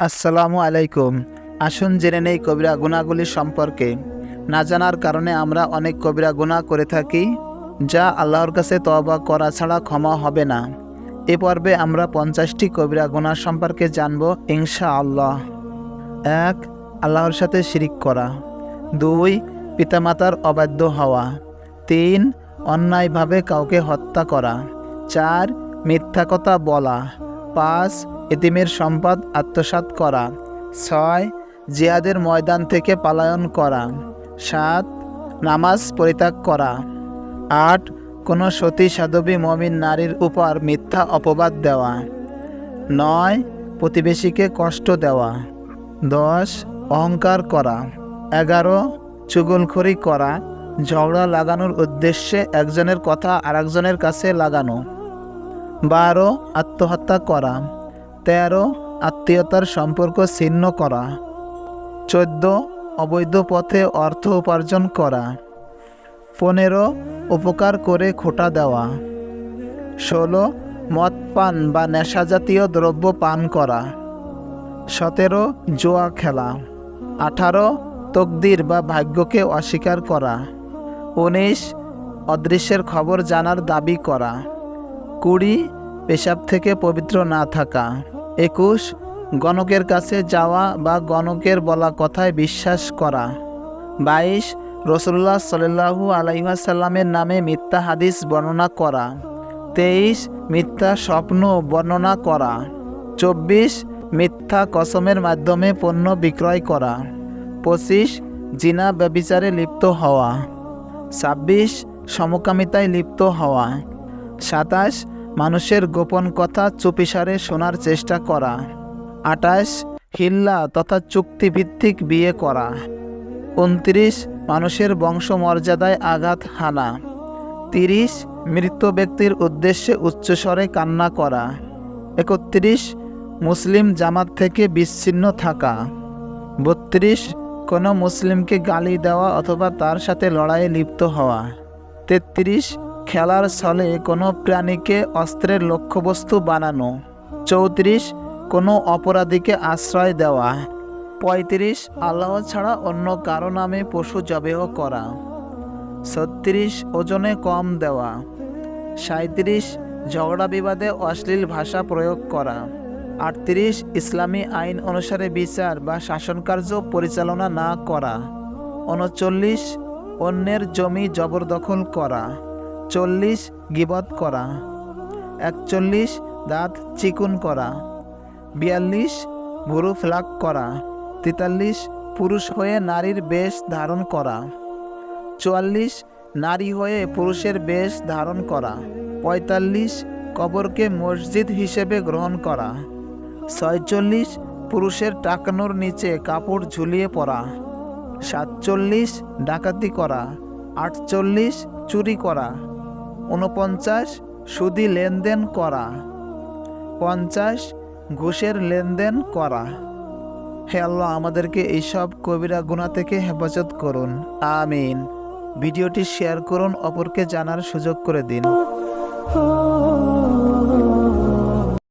আসসালামু আলাইকুম। আসুন জেনে নেই কবিরা গুণাগুলি সম্পর্কে। না জানার কারণে আমরা অনেক কবিরা গুণা করে থাকি, যা আল্লাহর কাছে তওবা করা ছাড়া ক্ষমা হবে না। এ পর্বে আমরা পঞ্চাশটি কবিরা গুণা সম্পর্কে জানব ইনশা আল্লাহ এক, আল্লাহর সাথে শিরিক করা। দুই, পিতামাতার অবাধ্য হওয়া। তিন, অন্যায়ভাবে কাউকে হত্যা করা। চার, মিথ্যা কথা বলা। পাঁচ এতিমের সম্পদ আত্মসাৎ করা। ছয়, জিহাদের ময়দান থেকে পালায়ন করা। সাত, নামাজ পরিত্যাগ করা। আট, কোনো সতী সাধবী মমিন নারীর উপর মিথ্যা অপবাদ দেওয়া। নয়, প্রতিবেশীকে কষ্ট দেওয়া। দশ, অহংকার করা। এগারো, চুগলখড়ি করা। ঝগড়া লাগানোর উদ্দেশ্যে একজনের কথা আরেকজনের কাছে লাগানো। বারো, আত্মহত্যা করা। তেরো, আত্মীয়তার সম্পর্ক ছিন্ন করা। চোদ্দ, অবৈধ পথে অর্থ উপার্জন করা। পনেরো, উপকার করে খোটা দেওয়া। ষোলো, মদ পান বা নেশাজাতীয় দ্রব্য পান করা। সতেরো, জোয়া খেলা। আঠারো, তকদির বা ভাগ্যকে অস্বীকার করা। উনিশ, অদৃশ্যের খবর জানার দাবি করা। কুড়ি পেশাব থেকে পবিত্র না থাকা। একুশ, গণকের কাছে যাওয়া বা গণকের বলা কথায় বিশ্বাস করা। বাইশ, রসুল্লাহ সাল্লাহু আলাইসাল্লামের নামে মিথ্যা হাদিস বর্ণনা করা। তেইশ, মিথ্যা স্বপ্ন বর্ণনা করা। চব্বিশ, মিথ্যা কসমের মাধ্যমে পণ্য বিক্রয় করা। পঁচিশ, জিনা ব্যবিচারে লিপ্ত হওয়া। ছাব্বিশ, সমকামিতায় লিপ্ত হওয়া। সাতাশ, মানুষের গোপন কথা চুপিসারে শোনার চেষ্টা করা। আটাশ হিল্লা তথা চুক্তিভিত্তিক বিয়ে করা। উনত্রিশ, মানুষের বংশমর্যাদায় আঘাত হানা। তিরিশ, মৃত ব্যক্তির উদ্দেশ্যে উচ্চস্বরে কান্না করা। একত্রিশ, মুসলিম জামাত থেকে বিচ্ছিন্ন থাকা। বত্রিশ, কোনো মুসলিমকে গালি দেওয়া অথবা তার সাথে লড়াইয়ে লিপ্ত হওয়া। তেত্রিশ খেলার ছলে কোনো প্রাণীকে অস্ত্রের লক্ষ্যবস্তু বানানো। চৌত্রিশ, কোনো অপরাধীকে আশ্রয় দেওয়া। পঁয়ত্রিশ, আল্লাহ ছাড়া অন্য কারও নামে পশু জবেহ করা। ছত্রিশ, ওজনে কম দেওয়া। সাঁত্রিশ ঝগড়া বিবাদে অশ্লীল ভাষা প্রয়োগ করা। আটত্রিশ, ইসলামী আইন অনুসারে বিচার বা শাসনকার্য পরিচালনা না করা। উনচল্লিশ, অন্যের জমি জবরদখল করা। চল্লিশ গিবত করা, একচল্লিশ দাঁত চিকুন করা, বিয়াল্লিশ ভুরু ফ্লাক করা, তেতাল্লিশ পুরুষ হয়ে নারীর বেশ ধারণ করা, চুয়াল্লিশ নারী হয়ে পুরুষের বেশ ধারণ করা, পঁয়তাল্লিশ কবরকে মসজিদ হিসেবে গ্রহণ করা, ছয়চল্লিশ পুরুষের টাকানোর নিচে কাপড় ঝুলিয়ে পড়া সাতচল্লিশ ডাকাতি করা, আটচল্লিশ চুরি করা উনপঞ্চাশ সুদি লেনদেন করা। পঞ্চাশ ঘুষের লেনদেন করা। হে আল্লাহ, আমাদেরকে এইসব কবিরা গুণা থেকে হেফাজত করুন। আমিন। ভিডিওটি শেয়ার করুন, অপরকে জানার সুযোগ করে দিন।